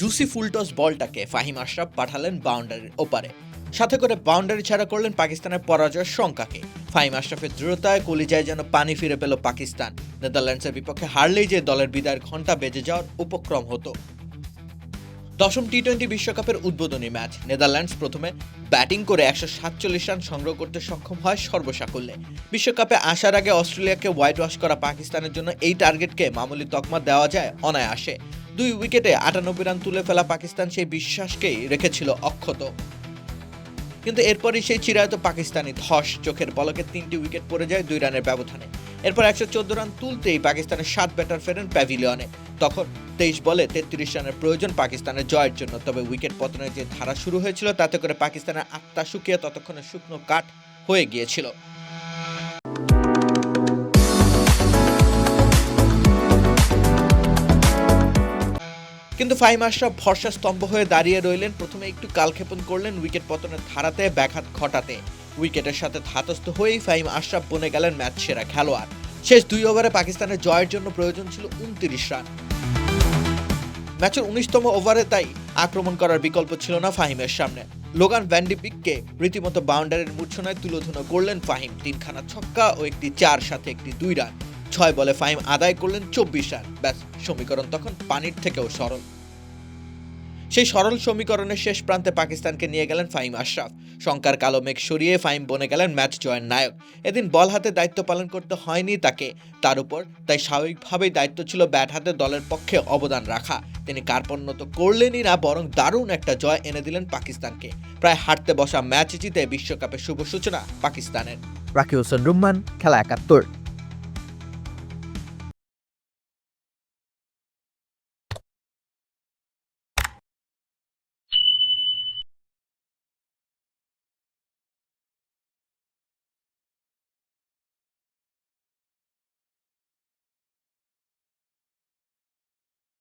Juicy full toss বলটাকে ফাহিম আশরাফ পাঠালেন বাউন্ডারির ওপারে। সাথে করে বাউন্ডারি ছাড়া করলেন পাকিস্তানের পরাজয়ের শঙ্কাকে। ফাহিম আশরাফের দৃঢ়তায় কলিজায় যেন পানি ফিরে পেল পাকিস্তান। নেদারল্যান্ডসের বিপক্ষে হারলেই যে দলের বিদায়ের ঘণ্টা বেজে যাওয়ার উপক্রম হতো। দশম টি টোয়েন্টি বিশ্বকাপের উদ্বোধনী ম্যাচ। নেদারল্যান্ডস প্রথমে ব্যাটিং করে একশো সাতচল্লিশ রান সংগ্রহ করতে সক্ষম হয় সর্বসাকুল্যে। বিশ্বকাপে আসার আগে অস্ট্রেলিয়াকে হোয়াইট ওয়াশ করা পাকিস্তানের জন্য এই টার্গেটকে মামুলি তকমা দেওয়া যায় অনায়াসে। দুই উইকেটে আটানব্বই রান তুলে ফেলা পাকিস্তান সেই বিশ্বাসকেই রেখেছিল অক্ষত। কিন্তু এরপরই সেই চিরায়ত পাকিস্তানি ধস চোখের পলকে তিনটি উইকেট পড়ে যায় দুই রানের ব্যবধানে। এরপর একশো চোদ্দ রান তুলতেই পাকিস্তানের সাত ব্যাটার ফেরেন প্যাভিলিয়নে। তখন তেইশ বলে তেত্রিশ রানের প্রয়োজন পাকিস্তানের জয়ের জন্য। তবে উইকেট পতনের যে ধারা শুরু হয়েছিল, তাতে করে পাকিস্তানের আত্মা শুকিয়ে ততক্ষণে শুকনো কাঠ হয়ে গিয়েছিল। কিন্তু ফাহিম আশরাফ ভরসা স্তম্ভ হয়ে দাঁড়িয়ে রইলেন। প্রথমে একটু কালক্ষেপণ করলেন উইকেট পতনের ধারাতে, ব্যাঘাত ঘটাতে। উইকেটের সাথে ধাতস্থ হয়েই ফাহিম আশরাফ বনে গেলেন ম্যাচ সেরা খেলোয়াড়। শেষ দুই ওভারে পাকিস্তানের জয়ের জন্য প্রয়োজন ছিল উনত্রিশ রান। ম্যাচের উনিশতম ওভারে তাই আক্রমণ করার বিকল্প ছিল না ফাহিমের সামনে। লোগান ভ্যান্ডিপিককে রীতিমতো বাউন্ডারির মূর্ছনায় তুলোধুনো করলেন ফাহিম। তিনখানা ছক্কা ও একটি চার সাথে একটি দুই রান। ছয় বলে ফাইম আদায় করলেন চব্বিশ রান। ব্যাস, সমীকরণ তখন পানির থেকেও সরল। সেই সরল সমীকরণের শেষ প্রান্তে পাকিস্তানকে নিয়ে গেলেন ফাহিম আশরাফ। শঙ্কার কালো মেঘ সরিয়ে ফাহিম বনে গেলেন ম্যাচ জয়ের নায়ক। এদিন বল হাতে দায়িত্ব পালন করতে হয়নি তাকে। তার উপর তাই স্বাভাবিকভাবেই দায়িত্ব ছিল ব্যাট হাতে দলের পক্ষে অবদান রাখা। তিনি কার্পণ্য তো করলেনই না, বরং দারুণ একটা জয় এনে দিলেন পাকিস্তানকে। প্রায় হাঁটতে বসা ম্যাচ জিতে বিশ্বকাপের শুভ সূচনা পাকিস্তানের। রাকি হোসেন রুম্মান, খেলা একাত্তর।